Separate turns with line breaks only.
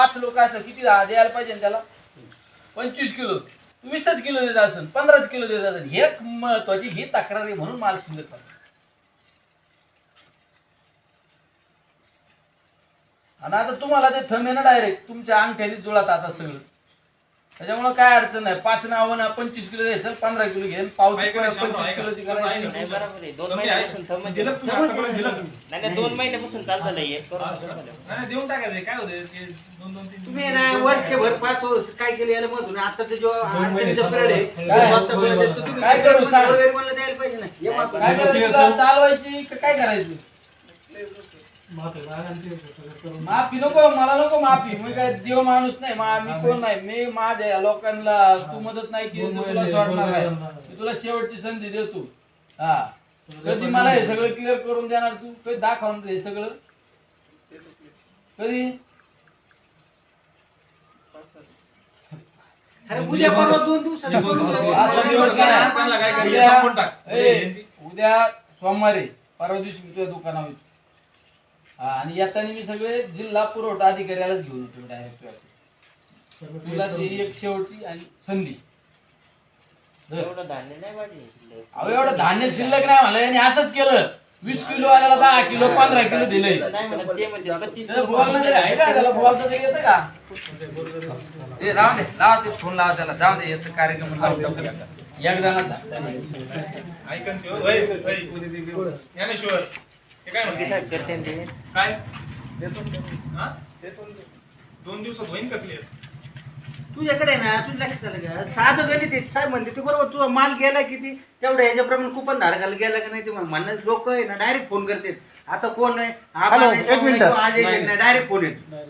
पाच लोक असलं किती दहा द्यायला पाहिजे ना त्याला? पंचवीस किलो. वीसच किलो देत असेल पंधराच किलो देत असेल हे महत्वाची ही तक्रार आहे म्हणून माल शिल्लक पाहिजे आणि आता तुम्हाला ते थंब आहे ना डायरेक्ट तुमच्या अंगठ्याने जुळत आता सगळं. त्याच्यामुळे काय अडचण नाही पाच नावं ना पंचवीस किलो द्यायचं पंधरा किलो घेऊन पावती पंचवीस. किलोची करायची.
नाही बरोबर आहे दोन महिन्यापासून
आहे.
थंब
दिलं तुम्ही आतापर्यंत दिलं तुम्ही.
नाही नाही, दोन महिन्यापासून चालतं करून
नाही,
टाका.
नाही, देऊन टाकायचं काय होतं ते दोन दोन तीन
तुम्ही ना वर्षभर पाच वर्ष काय केलं याला मधून आता ते जो
महिने
अडचणीचा आहे. तो तुम्ही
काय करू सांग?
गोरगरिबांना द्यायला पाहिजे ना हे महत्वाचं.
काय करायचं तुला चालवायची का काय करायचं
माफी
नको मला नको माफी. मी काय देव माणूस नाही मा कोण नाही. मी माझ्या या लोकांना तू मदत नाही केली तर तुला सोडणार नाही. मी तुला शेवटची संधी देतो. हा. कधी मला हे सगळं क्लिअर करून देणार तू? कधी दाखवणार हे सगळं. कधी?
अरे उद्या परवा दोन दिवसात
उद्या
सोमवारी परवा दिवशी मी तुझ्या दुकानावर येतो. आणि येताना मी सगळे जिल्हा पुरवठा अधिकाऱ्यालाच घेऊन येतो डायरेक्ट तुला ती एक शेवटची आणि संधी. धर.
एवढं धान्य नाही शिल्लक.
अहो एवढं धान्य शिल्लक नाही म्हणलं यांनी असंच केलं. वीस किलो आल्याला दहा किलो पंधरा किलो
नाही म्हणत ते म्हणते बत्तीस
त्याला बोलणं तरी आहे का? त्याला बोलता तरी येतं का? ए राहू दे लावा ते फोन लावा त्याला. जाऊ दे याचा कार्यक्रम लावून टाकू एकदा
ऐकन होय, होय. ज्ञानेश्वर. हे काय
मोदी
म्हणते
साहेब करते ना ते.
काय? हा? दोन दिवसात होईन का क्लिअर
तुझ्याकडे ना तुझ्या लक्षात आलं का साधं गणित आहे. साहेब म्हणते ते बरोबर तुझा माल गेला किती? तेवढ्या ह्याच्याप्रमाणे कुपन धारकाला गेला का नाही ते म्हणणं लोक आहे ना डायरेक्ट फोन करतात. आता कोण आहे?
हॅलो, एक मिनिटं.
आज डायरेक्ट फोन येतो.